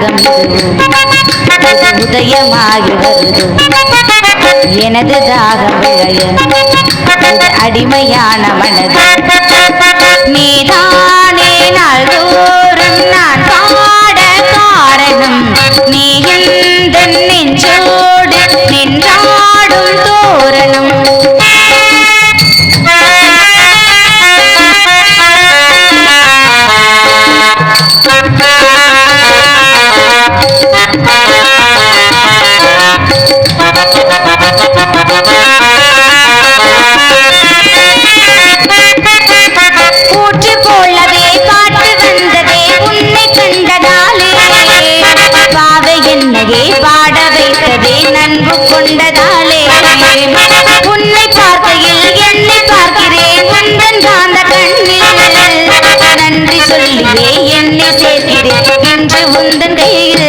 தியாகம் உதயமாகி வருதோ எனது தாகம் விளைய அடிமையான மனது. நீதானே நாள் தோறும் நான் பாட காரணம். நீ எந்த நெஞ்சோடு நின்றாடும் தோரணம். பாவை பாட வைத்ததே நன்பு கொண்டதாலே. உன்னை பார்க்கையில் என்னை பார்க்கிறேன் நண்பன் காந்த கண்ணில். நன்றி சொல்லியே என்னை சேர்க்கிறேன் என்று உந்தன் கையில்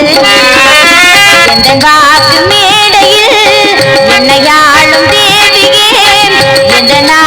எந்த வாக்கு மேடையில் என்னை ஆளும் தேவியே எந்த நாடும்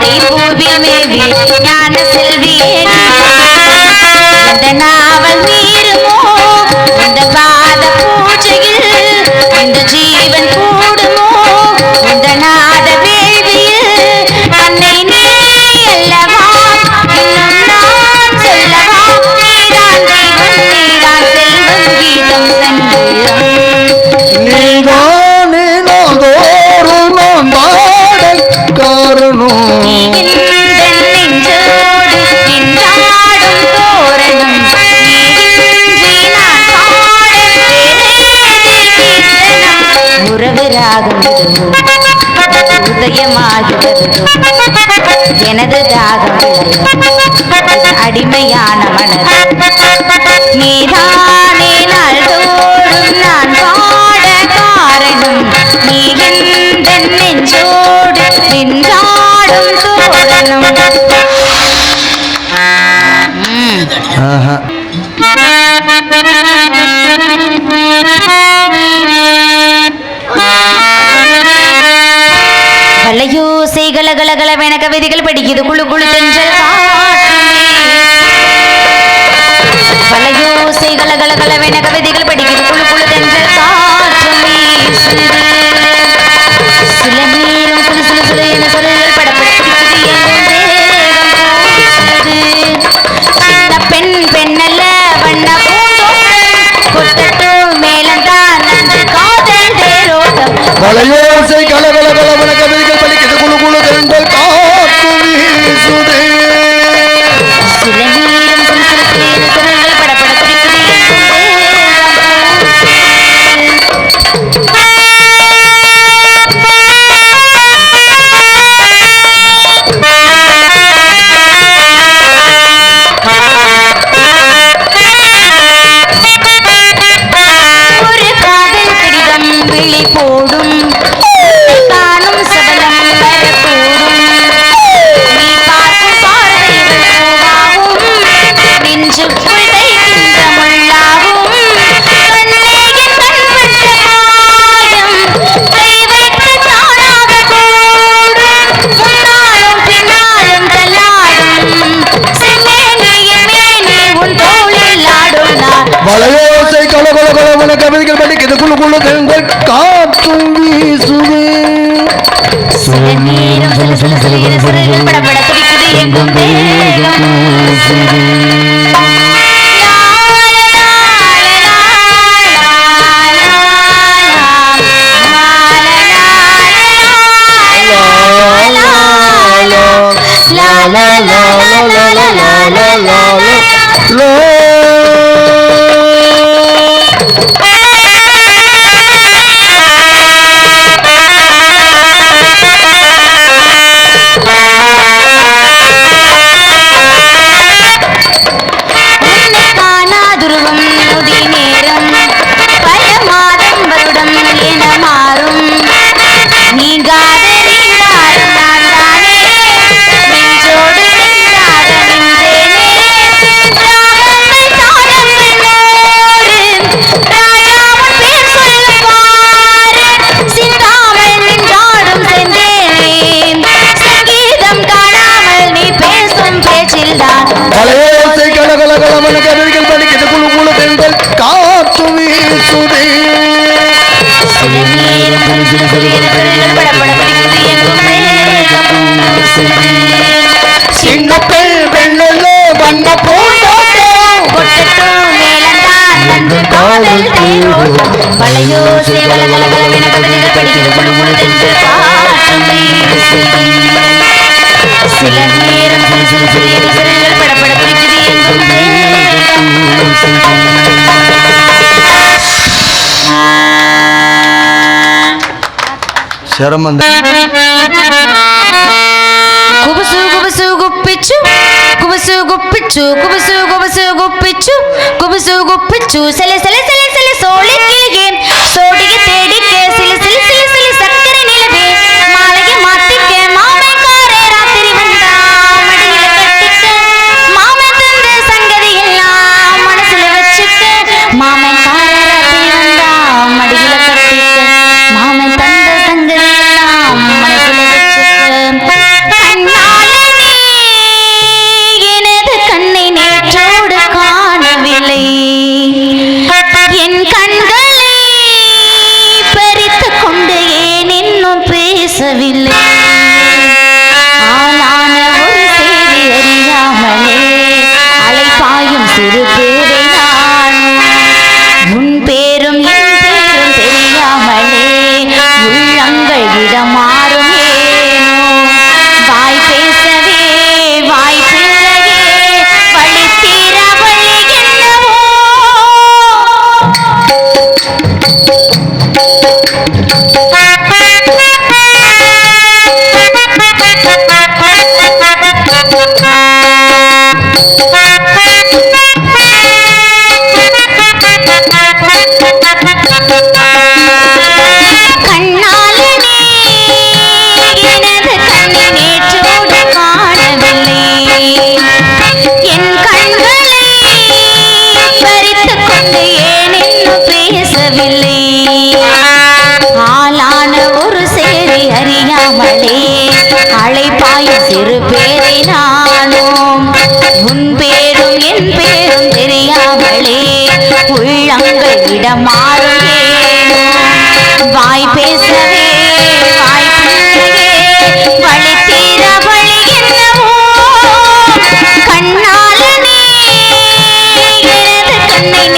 Dani Burbian, baby, and a Sylvia. எனது தாகம் அடிமையான மனது. நீதானே நாள்தோறும் நான் பாட காரணம். நீ எந்தன் நெஞ்சோடு நின்றாடும் தோரணம் ஆஹா. விதிகள் படிக்குது. குழு குழு தென்றல் காற்றுமே வலையோசை கலகலகலவென கவிதைகள் படிக்குது. குழு குழு தென்றல் காற்றும் சில நேரம் சுழு சுழு சுழு என சொல்லுகள் பெண் பெண்ணல்ல வண்ண கொட்டட்டும் மேலந்தான் காதல் தேரோட்டம். கலகல கலவன கவிதைகள் படபட துடிக்குது எங்கும் வேகம் la la la la la la la la la பரப்புது சின்ன பெண் பெண்ணல்ல வண்ண சில நேரம் சிறு சிறு சிறு படப்பட శరమంద. గుబుసు గుబుసు గుప్పిచ్చు. గుబుసు గుప్పిచ్చు. గుబుసు గుబుసు గుప్పిచ్చు. గుబుసు గుప్పిచ్చు. సెలె సెలె விடமாறுமே வாய் பேசவே வாய் Thank you. விளங்கவில்லை ஆளான ஒரு சேரி அறியாமலே அழைப்பாயும் சிறு பேரை நானும். உன் பேரும் என் பேரும் தெரியாமலே உள்ளங்கள் இடமாறும். வாய் பேசவே கண்ணால் நீ கண்ணை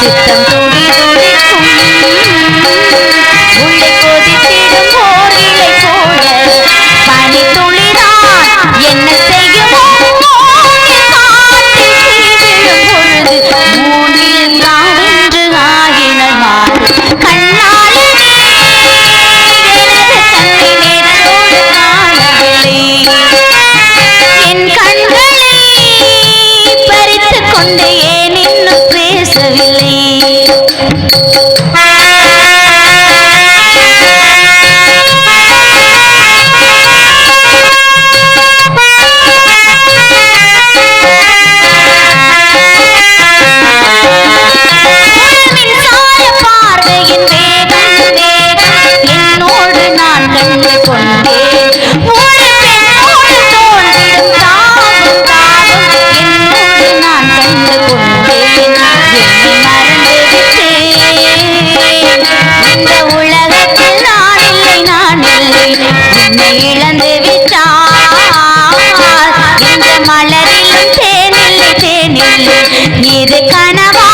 சித்தம் துடி துடிக்கும் உள்ளே கொதித்திடும் போரிலை போல பனி என்ன செய்யும் பொழுது இரு மலரிலும் கனவா?